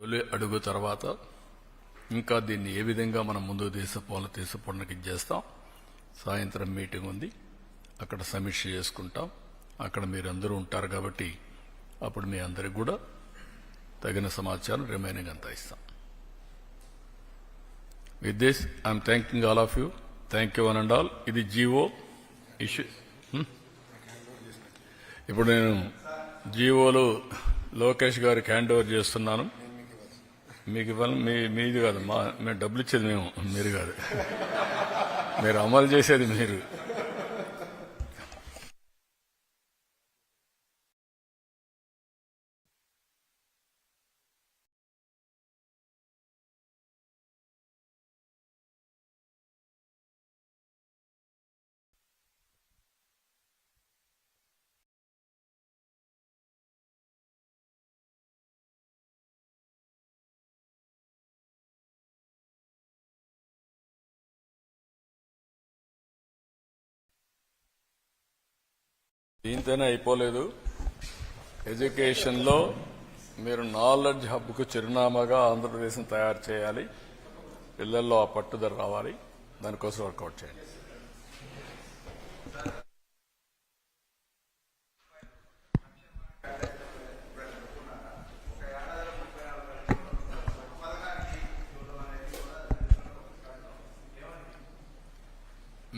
తొలి అడుగు తర్వాత ఇంకా దీన్ని ఏ విధంగా మనం ముందుకు తీసుకుపోవాలో తీసుకుపోవడానికి చేస్తాం? సాయంత్రం మీటింగ్ ఉంది. అక్కడ సమీక్ష చేసుకుంటాం. అక్కడ మీరందరూ ఉంటారు కాబట్టి అప్పుడు మీ అందరికి కూడా తగిన సమాచారం రిమైనింగ్ అంతా ఇస్తాం. With this I'm thanking all of you thank you one and all ఇది జీవో ఇష్యూ hmm? ఇప్పుడు నేను జీవోలు లోకేష్ గారికి హ్యాండ్ ఓవర్ చేస్తున్నాను. మీకు ఇవ్వాలి మీ మీది కాదు మా మేము డబ్బులు ఇచ్చేది మేము మీరు కాదు. మీరు అమలు చేసేది మీరు. దీంతోనే అయిపోలేదు. ఎడ్యుకేషన్లో మీరు నాలెడ్జ్ హబ్కు చిరునామాగా ఆంధ్రప్రదేశ్ తయారు చేయాలి. పిల్లల్లో ఆ పట్టుదల రావాలి. దానికోసం వర్కౌట్ చేయండి.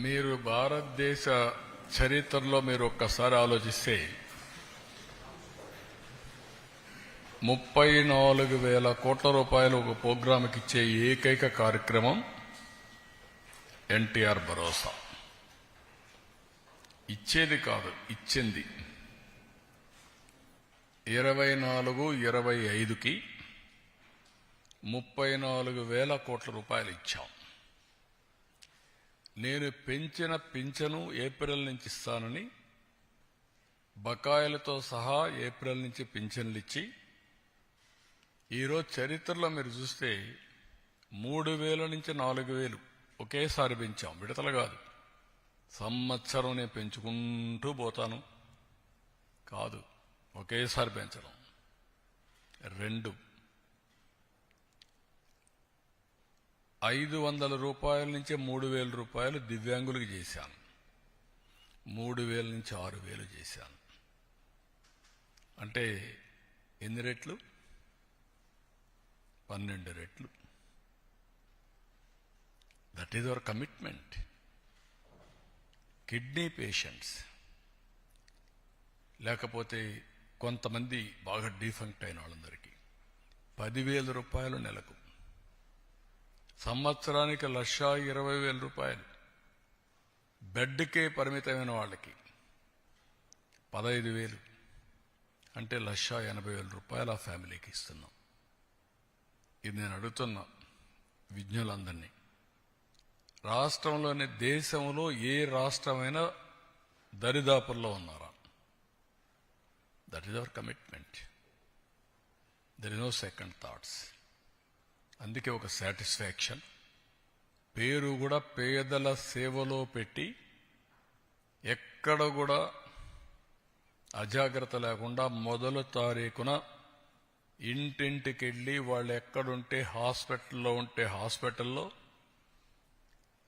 మీరు భారతదేశ చరిత్రలో మీరు ఒక్కసారి ఆలోచిస్తే ముప్పై నాలుగు వేల కోట్ల రూపాయలు ఒక ప్రోగ్రాంకి ఇచ్చే ఏకైక కార్యక్రమం ఎన్టీఆర్ భరోసా. ఇచ్చేది కాదు ఇచ్చింది. ఇరవై నాలుగు ఇరవై ఐదుకి ముప్పై నాలుగు వేల కోట్ల రూపాయలు ఇచ్చాం. నేను పెంచిన పింఛను ఏప్రిల్ నుంచి ఇస్తానని బకాయిలతో సహా ఏప్రిల్ నుంచి పింఛన్లు ఇచ్చి ఈరోజు చరిత్రలో మీరు చూస్తే మూడు వేల నుంచి నాలుగు వేలు ఒకేసారి పెంచాం. విడతలు కాదు. సంవత్సరం నేను పెంచుకుంటూ పోతాను. కాదు. ఒకేసారి పెంచడం రెండు. ఐదు వందల రూపాయల నుంచి మూడు వేల రూపాయలు దివ్యాంగులకు చేశాను. మూడు వేల నుంచి ఆరు వేలు చేశాను. అంటే ఎన్ని రెట్లు? పన్నెండు రెట్లు. That is our commitment kidney patients లేకపోతే కొంతమంది బాగా డిఫంక్ట్ అయిన వాళ్ళందరికీ. పదివేల రూపాయలు నెలకు. సంవత్సరానికి లక్ష ఇరవై వేల రూపాయలు. బెడ్కే పరిమితమైన వాళ్ళకి పదహైదు వేలు. అంటే లక్ష ఎనభై వేల రూపాయలు ఆ ఫ్యామిలీకి ఇస్తున్నాం. ఇది నేను అడుగుతున్నా విజ్ఞులందరినీ. రాష్ట్రంలోని దేశంలో ఏ రాష్ట్రమైనా దరిదాపుల్లో ఉన్నారా? That is our commitment. There is no second thoughts. అందుకే ఒక సాటిస్ఫాక్షన్. పేరు కూడా పేదల సేవలో పెట్టి ఎక్కడ కూడా అజాగ్రత్త లేకుండా మొదలు తారీఖున ఇంటింటికి వెళ్ళి వాళ్ళు ఎక్కడుంటే హాస్పిటల్లో ఉంటే హాస్పిటల్లో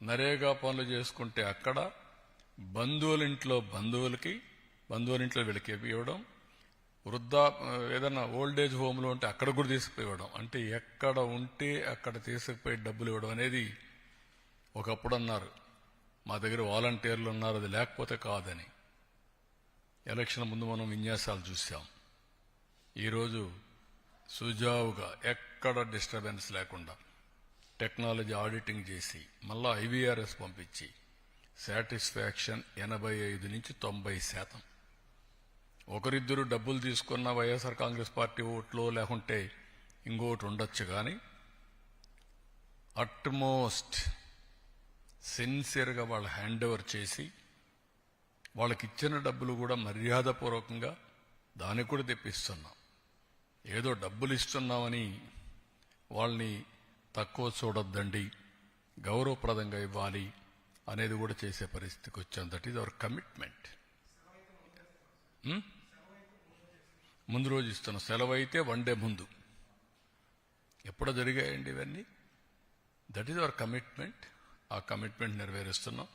నరేగా పనులు చేసుకుంటే అక్కడ బంధువుల ఇంట్లో బంధువులకి బంధువుల ఇంట్లో వీళ్ళకి ఇవ్వడం వృద్ధా ఏదైనా ఓల్డ్ ఏజ్ హోమ్లో ఉంటే అక్కడ కూడా తీసుకుపోయి ఇవ్వడం అంటే ఎక్కడ ఉంటే అక్కడ తీసుకుపోయి డబ్బులు ఇవ్వడం అనేది ఒకప్పుడు అన్నారు మా దగ్గర వాలంటీర్లు ఉన్నారు అది లేకపోతే కాదని. ఎలక్షన్ ముందు మనం విన్యాసాలు చూసాం ఈరోజు సుజావుగా ఎక్కడ డిస్టర్బెన్స్ లేకుండా టెక్నాలజీ ఆడిటింగ్ చేసి మళ్ళా ఐవీఆర్ఎస్ పంపించి సాటిస్ఫాక్షన్ ఎనభై ఐదు నుంచి తొంభై శాతం. ఒకరిద్దరు డబ్బులు తీసుకున్న వైఎస్ఆర్ కాంగ్రెస్ పార్టీ ఓట్లో లేకుంటే ఇంకోటి ఉండొచ్చు కానీ అట్మోస్ట్ సిన్సియర్గా వాళ్ళు హ్యాండ్ ఓవర్ చేసి వాళ్ళకి ఇచ్చిన డబ్బులు కూడా మర్యాదపూర్వకంగా దానికి కూడా తెప్పిస్తున్నాం. ఏదో డబ్బులు ఇస్తున్నామని వాళ్ళని తక్కువ చూడొద్దండి గౌరవప్రదంగా ఇవ్వాలి అనేది కూడా చేసే పరిస్థితికి వచ్చాం దట్ ఈజ్ అవర్ కమిట్మెంట్ ముందు రోజు ఇస్తున్న సెలవు అయితే వన్ డే ముందు. ఎప్పుడో జరిగాయండి ఇవన్నీ? దట్ ఈజ్ అవర్ కమిట్మెంట్ ఆ కమిట్మెంట్ నెరవేరుస్తున్నాం.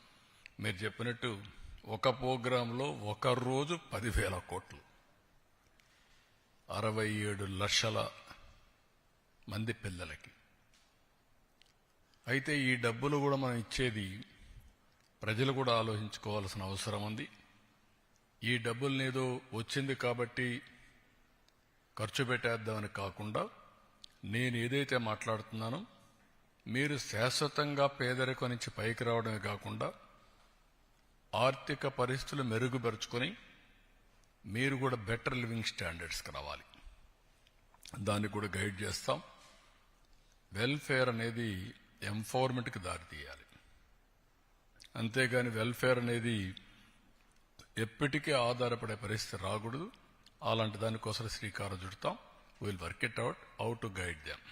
మీరు చెప్పినట్టు ఒక ప్రోగ్రాంలో ఒక రోజు పదివేల కోట్లు. అరవై ఏడు లక్షల మంది పిల్లలకి. అయితే ఈ డబ్బులు కూడా మనం ఇచ్చేది ప్రజలు కూడా ఆలోచించుకోవాల్సిన అవసరం ఉంది. ఈ డబ్బుల్ని ఏదో వచ్చింది కాబట్టి ఖర్చు పెట్టేద్దామని కాకుండా నేను ఏదైతే మాట్లాడుతున్నానో మీరు శాశ్వతంగా పేదరికం నుంచి పైకి రావడమే కాకుండా ఆర్థిక పరిస్థితులు మెరుగుపరుచుకొని మీరు కూడా బెటర్ లివింగ్ స్టాండర్డ్స్కి రావాలి. దాన్ని కూడా గైడ్ చేస్తాం. వెల్ఫేర్ అనేది ఎంఫోర్మెంట్కి దారితీయాలి. అంతేగాని వెల్ఫేర్ అనేది ఎప్పటికీ ఆధారపడే పరిస్థితి రాకూడదు. అలాంటి దానికోసం శ్రీకారం చుడతాం will work it out how to guide them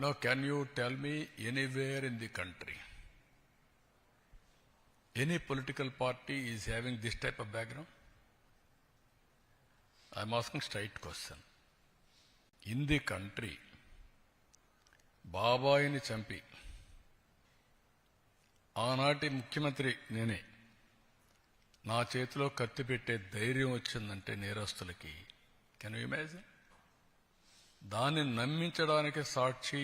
Now, can you tell me anywhere in the country, Any political party is having this type of background I'm asking straight question in the country బాబాయిని చంపి ఆనాటి ముఖ్యమంత్రి నేనే నా చేతిలో కత్తి పెట్టే ధైర్యం వచ్చిందంటే నేరస్తులకి కెన్ యూ ఇమాజిన్ దాన్ని నమ్మించడానికి సాక్షి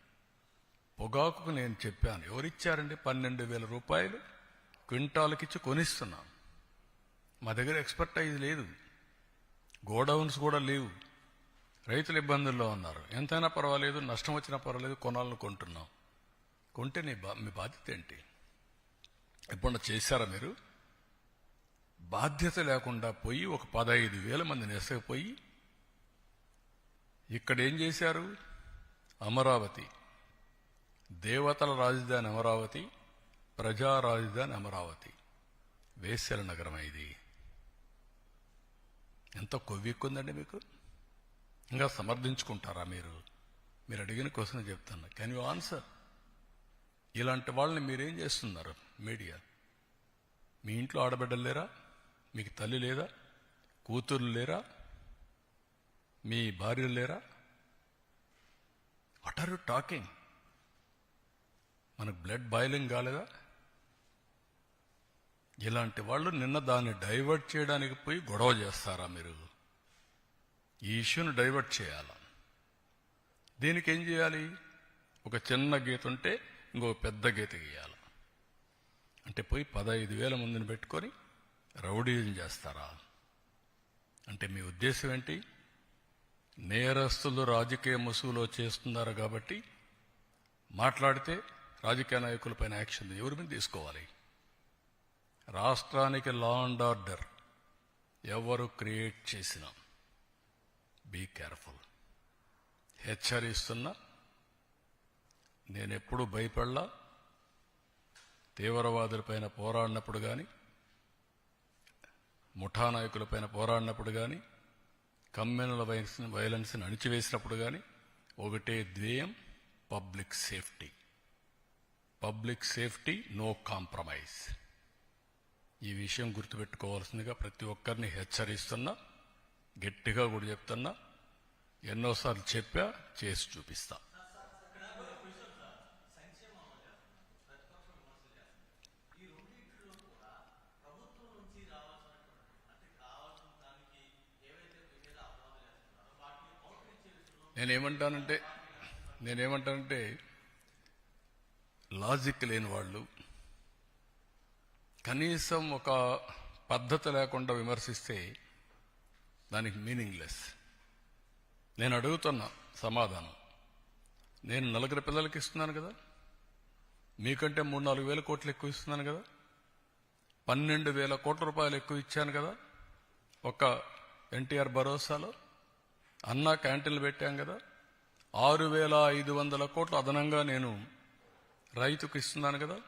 పొగాకుకు నేను చెప్పాను. ఎవరిచ్చారండి? పన్నెండు వేల రూపాయలు క్వింటాలకిచ్చి కొనిస్తున్నాను. మా దగ్గర ఎక్స్పర్టైజ్ లేదు. గోడౌన్స్ కూడా లేవు. రైతులు ఇబ్బందుల్లో ఉన్నారు. ఎంతైనా పర్వాలేదు నష్టం వచ్చినా పర్వాలేదు కొనాలని కొంటున్నాం. కొంటే నీ బా మీ బాధ్యత ఏంటి? ఎప్పుడన్నా చేశారా మీరు? బాధ్యత లేకుండా పోయి ఒక పదహైదు వేల మందిని ఎసకపోయి ఇక్కడ ఏం చేశారు? అమరావతి. దేవతల రాజధాని అమరావతి ప్రజా రాజధాని అమరావతి. వేశ్యల నగరం ఇది ఎంత కొవ్వెక్కుందండి మీకు? ఇంకా సమర్థించుకుంటారా మీరు? మీరు అడిగిన క్వశ్చన్ చెప్తాను. కెన్ యూ ఆన్సర్ ఇలాంటి వాళ్ళని మీరేం చేస్తున్నారు మీడియా? మీ ఇంట్లో ఆడబిడ్డలు లేరా? మీకు తల్లి లేదా? కూతుర్లు లేరా? మీ భార్యలు లేరా? వాట్ ఆర్ యు టాకింగ్ మనకు బ్లడ్ బాయిలింగ్ కాలేదా? ఇలాంటి వాళ్ళు నిన్న దాన్ని డైవర్ట్ చేయడానికి పోయి గొడవ చేస్తారా మీరు? ఈ ఇష్యూని డైవర్ట్ చేయాలా? దీనికి ఏం చేయాలి? ఒక చిన్న గీత ఉంటే ఇంకో పెద్ద గీత గీయాలి? అంటే పోయి పదహైదు వేల మందిని పెట్టుకొని రౌడీజం చేస్తారా? అంటే మీ ఉద్దేశం ఏంటి? నేరస్తులు రాజకీయ ముసుగులో చేస్తున్నారు కాబట్టి మాట్లాడితే రాజకీయ నాయకులపైన యాక్షన్ ఎవరి మీద తీసుకోవాలి? రాష్ట్రానికి లా అండ్ ఆర్డర్ ఎవరు క్రియేట్ చేసినా బీ కేర్ఫుల్ హెచ్చరిస్తున్నా నేనెప్పుడు భయపడలా తీవ్రవాదులపైన పోరాడినప్పుడు కానీ ముఠా నాయకులపైన పోరాడినప్పుడు కానీ కమ్యూనల్ వైలెన్స్ వైలెన్స్ని అణిచివేసినప్పుడు కానీ ఒకటే ధ్యేయం public safety public safety no compromise. ఈ విషయం గుర్తుపెట్టుకోవాల్సిందిగా ప్రతి ఒక్కరిని హెచ్చరిస్తున్నా గట్టిగా కూడా చెప్తున్నా ఎన్నోసార్లు చెప్పా చేసి చూపిస్తా. నేనేమంటానంటే నేనేమంటానంటే లాజిక్ లేని వాళ్ళు కనీసం ఒక పద్ధతి లేకుండా విమర్శిస్తే దానికి మీనింగ్లెస్. నేను అడుగుతున్న సమాధానం నేను నలుగురు పిల్లలకి ఇస్తున్నాను కదా మీకంటే మూడు నాలుగు వేల కోట్లు ఎక్కువ ఇస్తున్నాను కదా పన్నెండు వేల కోట్ల రూపాయలు ఎక్కువ ఇచ్చాను కదా ఒక ఎన్టీఆర్ భరోసాలో అన్నా క్యాంటీన్లు పెట్టాం కదా ఆరు వేల ఐదు వందల కోట్లు అదనంగా నేను రైతుకు ఇస్తున్నాను కదా.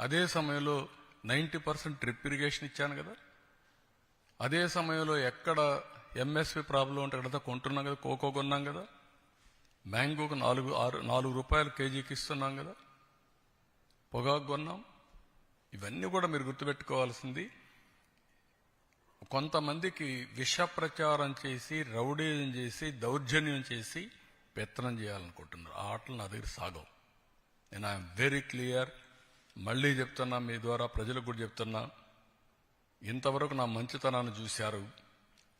అదే సమయంలో నైంటీ పర్సెంట్ డ్రిప్ ఇరిగేషన్ ఇచ్చాను కదా. అదే సమయంలో ఎక్కడ ఎంఎస్పి ప్రాబ్లం ఉంటే అక్కడ కొంటున్నాం కదా కోకో కొన్నాం కదా. మ్యాంగోకు నాలుగు ఆరు నాలుగు రూపాయలు కేజీకి ఇస్తున్నాం కదా. పొగాకు కొన్నాం. ఇవన్నీ కూడా మీరు గుర్తుపెట్టుకోవాల్సింది. కొంతమందికి విష ప్రచారం చేసి రౌడీజం చేసి దౌర్జన్యం చేసి పెత్తనం చేయాలనుకుంటున్నారు. ఆ ఆటలు నా దగ్గర సాగవు. నేను ఐఎమ్ వెరీ క్లియర్ మళ్ళీ చెప్తున్నా మీ ద్వారా ప్రజలకు కూడా చెప్తున్నా ఇంతవరకు నా మంచితనాన్ని చూశారు.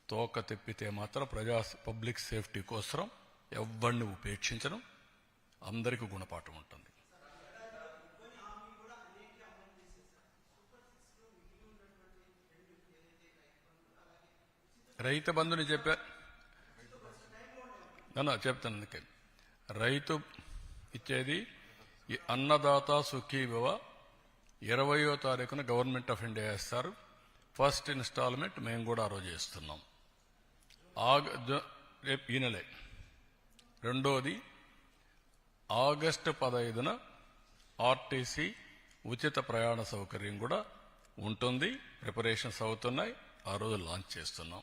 తోక తెప్పితే మాత్రం ప్రజా పబ్లిక్ సేఫ్టీ కోసం ఎవరిని ఉపేక్షించడం అందరికీ గుణపాఠం ఉంటుంది. రైతు బంధుని చెప్పా? నా చెప్తాను అందుకే. రైతు ఇచ్చేది ఈ అన్నదాత సుఖీభవ ఇరవయో తారీఖున గవర్నమెంట్ ఆఫ్ ఇండియా వేస్తారు. ఫస్ట్ ఇన్స్టాల్మెంట్ మేము కూడా ఆ రోజు ఇస్తున్నాం ఆగ రేపు ఈ నెలే. రెండోది ఆగస్టు పదహైదున ఆర్టీసీ ఉచిత ప్రయాణ సౌకర్యం కూడా ఉంటుంది. ప్రిపరేషన్స్ అవుతున్నాయి. ఆ రోజు లాంచ్ చేస్తున్నాం.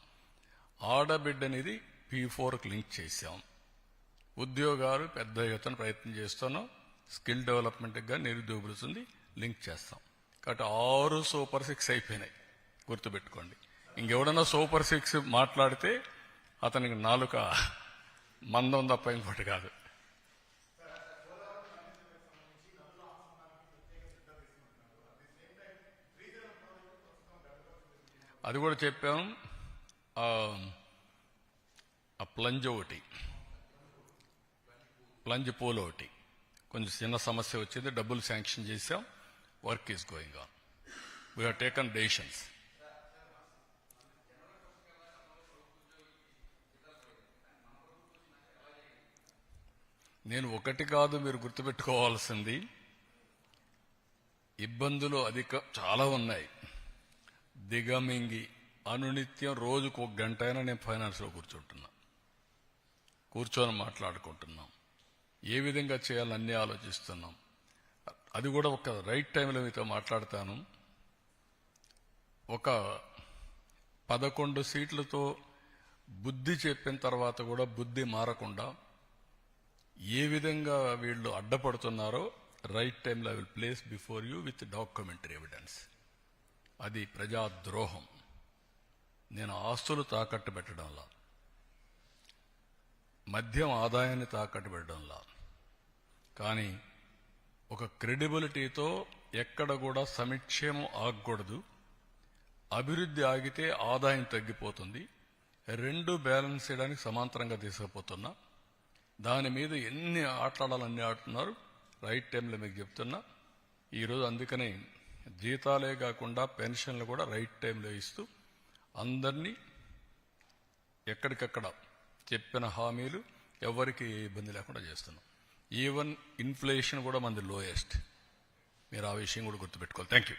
ఆడబిడ్డనిది పీ ఫోర్కి లింక్ చేశాం. ఉద్యోగాలు పెద్ద ఎత్తున ప్రయత్నం చేస్తున్నాం. స్కిల్ డెవలప్మెంట్గా నిరుద్యోగులుతుంది లింక్ చేస్తాం. కాబట్టి ఆరు సూపర్ సిక్స్ అయిపోయినాయి. గుర్తుపెట్టుకోండి. ఇంకెవడన్నా సూపర్ సిక్స్ మాట్లాడితే అతనికి నాలుక మందం తప్ప ఇంకోటి కాదు. అది కూడా చెప్పాం. ఆ, ప్లంజ్ ఒకటి. ప్లంజ్ పోల్ ఒకటి. కొంచెం చిన్న సమస్య వచ్చింది డబ్బులు శాంక్షన్ చేసాం work is going on we have taken decisions నేను ఒకటి కాదు మీరు గుర్తుపెట్టుకోవాల్సింది ఇబ్బందులు అధిక చాలా ఉన్నాయి. దిగమింగి అనునిత్యం రోజుకు ఒక గంట అయినా నేను ఫైనాన్స్లో కూర్చుంటున్నా. కూర్చొని మాట్లాడుకుంటున్నాం. ఏ విధంగా చేయాలని ఆలోచిస్తున్నాం. అది కూడా ఒక రైట్ టైంలో మీతో మాట్లాడతాను. ఒక పదకొండు సీట్లతో బుద్ధి చెప్పిన తర్వాత కూడా బుద్ధి మారకుండా ఏ విధంగా వీళ్ళు అడ్డపడుతున్నారో రైట్ టైంలో will place before you with documentary evidence. అది ప్రజాద్రోహం. నేను ఆస్తులు తాకట్టు పెట్టడంలా. మద్యం ఆదాయాన్ని తాకట్టు పెట్టడంలా. కానీ ఒక క్రెడిబిలిటీతో ఎక్కడ కూడా సమిక్షేమం ఆగకూడదు. అభివృద్ధి ఆగితే ఆదాయం తగ్గిపోతుంది. రెండు బ్యాలెన్స్ చేయడానికి సమాంతరంగా తీసుకుపోతున్నా. దాని మీద ఎన్ని ఆటలాడాలన్నీ ఆడుతున్నారు? రైట్ టైంలో మీకు చెప్తున్నా. ఈరోజు అందుకనే జీతాలే కాకుండా పెన్షన్లు కూడా రైట్ టైంలో ఇస్తూ అందరినీ ఎక్కడికక్కడ చెప్పిన హామీలు ఎవరికి ఏ ఇబ్బంది లేకుండా చేస్తున్నాం. ఈవెన్ ఇన్ఫ్లేషన్ కూడా మనది లోయెస్ట్ మీరు ఆ విషయం కూడా గుర్తుపెట్టుకోవాలి. Thank you